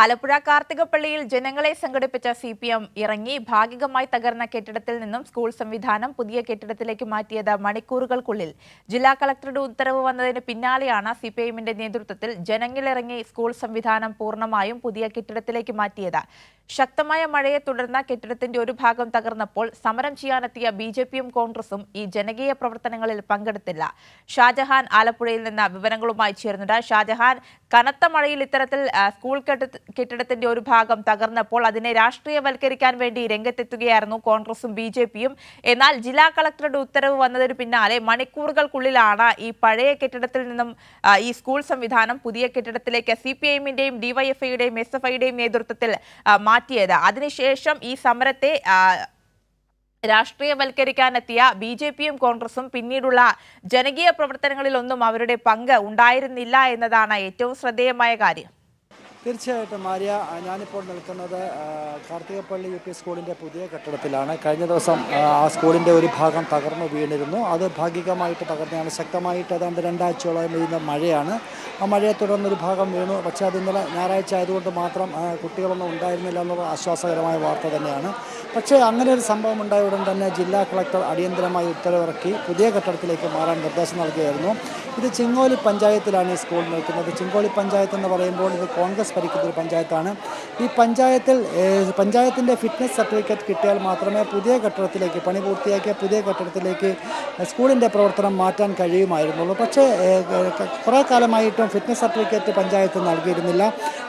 ആലപ്പുഴ കാർത്തികപ്പള്ളിയിൽ ജനങ്ങളെ സംഘടിപ്പിച്ച C P M ഇറങ്ങി ഭാഗികമായി തകർന്ന കെട്ടിടത്തിൽ നിന്നും സ്കൂൾ സംവിധാനം പുതിയ കെട്ടിടത്തിലേക്ക് മാറ്റിയത് മണിക്കൂറുകൾക്കുള്ളിൽ. ജില്ലാ കളക്ടറുടെ ഉത്തരവ് വന്നതിന് പിന്നാലെയാണ് സി പി എമ്മിന്റെ നേതൃത്വത്തിൽ ജനങ്ങളിറങ്ങി സ്കൂൾ സംവിധാനം പൂർണമായും പുതിയ കെട്ടിടത്തിലേക്ക് മാറ്റിയത്. ശക്തമായ മഴയെ തുടർന്ന് കെട്ടിടത്തിന്റെ ഒരു ഭാഗം തകർന്നപ്പോൾ സമരം ചെയ്യാനെത്തിയ ബി ജെ പിയും കോൺഗ്രസും ഈ ജനകീയ പ്രവർത്തനങ്ങളിൽ പങ്കെടുത്തില്ല. ഷാജഹാൻ ആലപ്പുഴയിൽ നിന്ന് വിവരങ്ങളുമായി ചേരുന്നുണ്ട്. ഷാജഹാൻ കനത്ത മഴയിൽ ഇത്തരത്തിൽ സ്കൂൾ കെട്ടിടത്തിന്റെ ഒരു ഭാഗം തകർന്നപ്പോൾ അതിനെ രാഷ്ട്രീയവൽക്കരിക്കാൻ വേണ്ടി രംഗത്തെത്തുകയായിരുന്നു കോൺഗ്രസും ബി എന്നാൽ ജില്ലാ കളക്ടറുടെ ഉത്തരവ് വന്നതിന് പിന്നാലെ മണിക്കൂറുകൾക്കുള്ളിലാണ് ഈ പഴയ കെട്ടിടത്തിൽ നിന്നും ഈ സ്കൂൾ സംവിധാനം പുതിയ കെട്ടിടത്തിലേക്ക് സി പി ഐഎമ്മിന്റെയും ഡിവൈഎഫ്ഐയുടെയും എസ് എഫ് ഐയുടെയും നേതൃത്വത്തിൽ മാറ്റിയത്. അതിനുശേഷം ഈ സമരത്തെ രാഷ്ട്രീയവൽക്കരിക്കാനെത്തിയ ബി ജെ പിയും കോൺഗ്രസും പിന്നീടുള്ള ജനകീയ പ്രവർത്തനങ്ങളിലൊന്നും അവരുടെ പങ്ക് ഉണ്ടായിരുന്നില്ല എന്നതാണ് ഏറ്റവും ശ്രദ്ധേയമായ കാര്യം. തീർച്ചയായിട്ടും ആര്യ ഞാനിപ്പോൾ നിൽക്കുന്നത് കാർത്തികപ്പള്ളി യു പി സ്കൂളിന്റെ പുതിയ കെട്ടിടത്തിലാണ്. കഴിഞ്ഞ ദിവസം ആ, സ്കൂളിന്റെ ഒരു ഭാഗം തകർന്നു വീണിരുന്നു. അത് ഭാഗികമായിട്ട് തകർന്നതാണ്. ശക്തമായിട്ട് ഏതാണ്ട് രണ്ടാഴ്ചയോളം പെയ്യുന്ന മഴയാണ്. ആ മഴയെ തുടർന്നൊരു ഭാഗം വീണു. പക്ഷേ അത് ഇന്നലെ ഞായറാഴ്ച ആയതുകൊണ്ട് മാത്രം കുട്ടികളൊന്നും ഉണ്ടായിരുന്നില്ല എന്നുള്ള ആശ്വാസകരമായ വാർത്ത തന്നെയാണ്. പക്ഷേ അങ്ങനെ ഒരു സംഭവം ഉണ്ടായ ഉടൻ തന്നെ ജില്ലാ കളക്ടർ അടിയന്തരമായി ഉത്തരവിറക്കി പുതിയ കെട്ടിടത്തിലേക്ക് മാറാൻ നിർദ്ദേശം നൽകുകയായിരുന്നു ഇത് ചിങ്ങോലി പഞ്ചായത്തിലാണ് ഈ സ്കൂൾ നിൽക്കുന്നത്. ചിങ്ങോലി പഞ്ചായത്ത് എന്ന് പറയുമ്പോൾ ഇത് കോൺഗ്രസ് ഭരിക്കുന്ന ഒരു പഞ്ചായത്താണ്. ഈ പഞ്ചായത്തിൽ പഞ്ചായത്തിന്റെ ഫിറ്റ്നസ് സർട്ടിഫിക്കറ്റ് കിട്ടിയാൽ മാത്രമേ പുതിയ കെട്ടിടത്തിലേക്ക് പണി പൂർത്തിയാക്കിയ പുതിയ കെട്ടിടത്തിലേക്ക് സ്കൂളിന്റെ പ്രവർത്തനം മാറ്റാൻ കഴിയുമായിരുന്നുള്ളൂ. പക്ഷേ കുറേ കാലമായിട്ടും ഫിറ്റ്നസ് സർട്ടിഫിക്കറ്റ് പഞ്ചായത്ത് നൽകിയിരുന്നില്ല.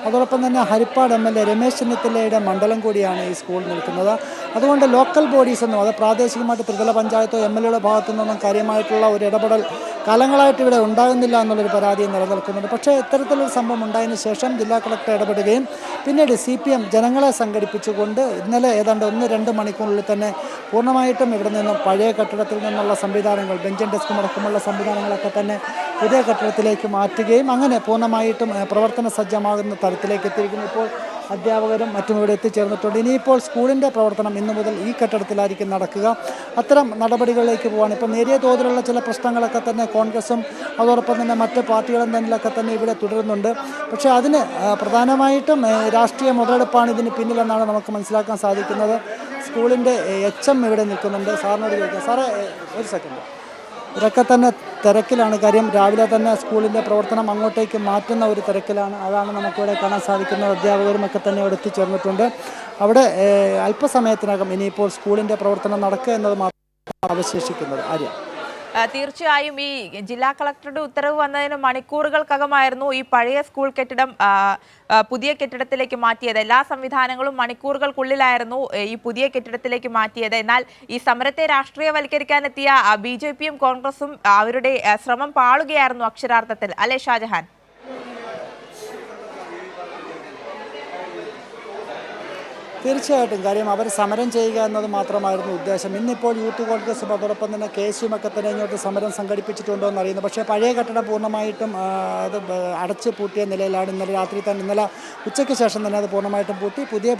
അതോടൊപ്പം തന്നെ Haripad M L A Ramesh ചെന്നിത്തലയുടെ മണ്ഡലം കൂടിയാണ് ഈ സ്കൂൾ നിൽക്കുന്നത്. അതുകൊണ്ട് ലോക്കൽ ബോഡീസ് ഒന്നും അത് പ്രാദേശികമായിട്ട് ത്രിതല പഞ്ചായത്തോ എം എൽ എയുടെ ഭാഗത്തു നിന്നൊന്നും കാര്യമായിട്ടുള്ള ഒരു ഇടപെടൽ കാലങ്ങളായിട്ട് ഇവിടെ ഉണ്ടാകുന്നില്ല എന്നുള്ളൊരു പരാതി നിലനിൽക്കുന്നുണ്ട്. പക്ഷേ ഇത്തരത്തിലൊരു സംഭവം ഉണ്ടായതിനു ശേഷം ജില്ലാ കളക്ടർ ഇടപെടുകയും പിന്നീട് സി പി എം ജനങ്ങളെ സംഘടിപ്പിച്ചുകൊണ്ട് ഇന്നലെ ഏതാണ്ട് ഒന്ന് രണ്ട് മണിക്കൂറിനുള്ളിൽ തന്നെ പൂർണമായിട്ടും ഇവിടെ നിന്നും പഴയ കെട്ടിടത്തിൽ നിന്നുള്ള സംവിധാനങ്ങൾ ബെഞ്ചും ഡെസ്കും അടക്കമുള്ള സംവിധാനങ്ങളൊക്കെ തന്നെ പുതിയ കെട്ടിടത്തിലേക്ക് മാറ്റുകയും അങ്ങനെ പൂർണമായിട്ടും പ്രവർത്തന സജ്ജമാകുന്ന തരത്തിലേക്ക് എത്തിയിരിക്കുന്നു. ഇപ്പോൾ അധ്യാപകരും മറ്റും ഇവിടെ എത്തിച്ചേർന്നിട്ടുണ്ട്. ഇനിയിപ്പോൾ സ്കൂളിന്റെ പ്രവർത്തനം ഇന്നു മുതൽ ഈ കെട്ടിടത്തിലായിരിക്കും നടക്കുക. അത്തരം നടപടികളിലേക്ക് പോകാൻ ഇപ്പം നേരിയ തോതിലുള്ള ചില പ്രശ്നങ്ങളൊക്കെ തന്നെ കോൺഗ്രസും അതോടൊപ്പം തന്നെ മറ്റ് പാർട്ടികളും തമ്മിലൊക്കെ തന്നെ ഇവിടെ തുടരുന്നുണ്ട്. പക്ഷേ അതിന് പ്രധാനമായിട്ടും രാഷ്ട്രീയ മുതലെടുപ്പാണ് ഇതിന് പിന്നിലെന്നാണ് നമുക്ക് മനസ്സിലാക്കാൻ സാധിക്കുന്നത്. സ്കൂളിന്റെ എച്ച് എം ഇവിടെ നിൽക്കുന്നുണ്ട്. സാറിനോട് ചോദിക്കാം. സാറേ ഒരു സെക്കൻഡ്. ഇതൊക്കെ തന്നെ തിരക്കിലാണ്. കാര്യം രാവിലെ തന്നെ സ്കൂളിന്റെ പ്രവർത്തനം അങ്ങോട്ടേക്ക് മാറ്റുന്ന ഒരു തിരക്കിലാണ്. അതാണ് നമുക്കിവിടെ കാണാൻ സാധിക്കുന്നത്. അധ്യാപകരും ഒക്കെ തന്നെ ഇവിടെ എത്തിച്ചേർന്നിട്ടുണ്ട്. അവിടെ അല്പസമയത്തിനകം ഇനിയിപ്പോൾ സ്കൂളിന്റെ പ്രവർത്തനം നടക്കുക എന്നത് മാത്രമാണ് അവശേഷിക്കുന്നത്. ആര്യ? തീർച്ചയായും ഈ ജില്ലാ കളക്ടറുടെ ഉത്തരവ് വന്നതിന് മണിക്കൂറുകൾക്കകമായിരുന്നു ഈ പഴയ സ്കൂൾ കെട്ടിടം പുതിയ കെട്ടിടത്തിലേക്ക് മാറ്റിയത്. എല്ലാ സംവിധാനങ്ങളും മണിക്കൂറുകൾക്കുള്ളിലായിരുന്നു ഈ പുതിയ കെട്ടിടത്തിലേക്ക് മാറ്റിയത്. എന്നാൽ ഈ സമരത്തെ രാഷ്ട്രീയവൽക്കരിക്കാനെത്തിയ ബി ജെ പിയും കോൺഗ്രസും അവരുടെ ശ്രമം പാളുകയായിരുന്നു അക്ഷരാർത്ഥത്തിൽ. അല്ലെ ഷാജഹാൻ? തീർച്ചയായിട്ടും കാര്യം അവർ സമരം ചെയ്യുക എന്നത് മാത്രമായിരുന്നു ഉദ്ദേശം. ഇന്നിപ്പോൾ യൂത്ത് കോൺഗ്രസ് അതോടൊപ്പം തന്നെ കെ എസ് ഒക്കെ തന്നെ ഇങ്ങോട്ട് സമരം സംഘടിപ്പിച്ചിട്ടുണ്ടോ എന്ന് അറിയുന്നു പക്ഷേ പഴയ കെട്ടിടം പൂർണമായിട്ടും അത് അടച്ച് പൂട്ടിയ നിലയിലാണ് ഇന്നലെ രാത്രി തന്നെ ഇന്നലെ ഉച്ചയ്ക്ക് ശേഷം തന്നെ അത് പൂർണമായിട്ടും പൂട്ടി. പുതിയ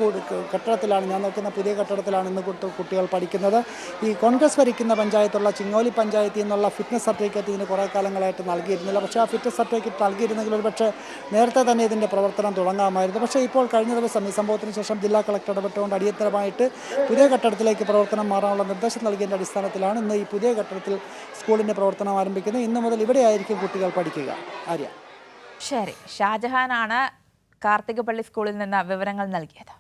കെട്ടിടത്തിലാണ് ഞാൻ നോക്കുന്ന പുതിയ കെട്ടിടത്തിലാണ് ഇന്ന് കുട്ടികൾ പഠിക്കുന്നത്. ഈ കോൺഗ്രസ് ഭരിക്കുന്ന പഞ്ചായത്തുള്ള ചിങ്ങോലി പഞ്ചായത്തിൽ നിന്നുള്ള ഫിറ്റ്നസ് സർട്ടിഫിക്കറ്റ് ഇതിന് കുറേ കാലങ്ങളായിട്ട് നൽകിയിരുന്നില്ല. പക്ഷേ ആ ഫിറ്റ്നസ് സർട്ടിഫിക്കറ്റ് നൽകിയിരുന്നെങ്കിൽ ഒരു പക്ഷേ നേരത്തെ തന്നെ ഇതിന്റെ പ്രവർത്തനം തുടങ്ങാമായിരുന്നു. പക്ഷേ ഇപ്പോൾ കഴിഞ്ഞ ദിവസം ഈ സംഭവത്തിന് ശേഷം ജില്ലാ കളക്ടർ ഇടപെട്ടുകൊണ്ട് അടിയന്തരമായിട്ട് പുതിയ കെട്ടിടത്തിലേക്ക് പ്രവർത്തനം മാറാനുള്ള നിർദ്ദേശം നൽകിയതിന്റെ അടിസ്ഥാനത്തിലാണ് ഇന്ന് ഈ പുതിയ കെട്ടിടത്തിൽ സ്കൂളിന്റെ പ്രവർത്തനം ആരംഭിക്കുന്നത്. ഇന്ന് മുതൽ ഇവിടെയായിരിക്കും കുട്ടികൾ പഠിക്കുക. ആര്യ. ശരി. ഷാജഹാനാണ് കാർത്തികപ്പള്ളി സ്കൂളിൽ നിന്ന് വിവരങ്ങൾ നൽകിയത്.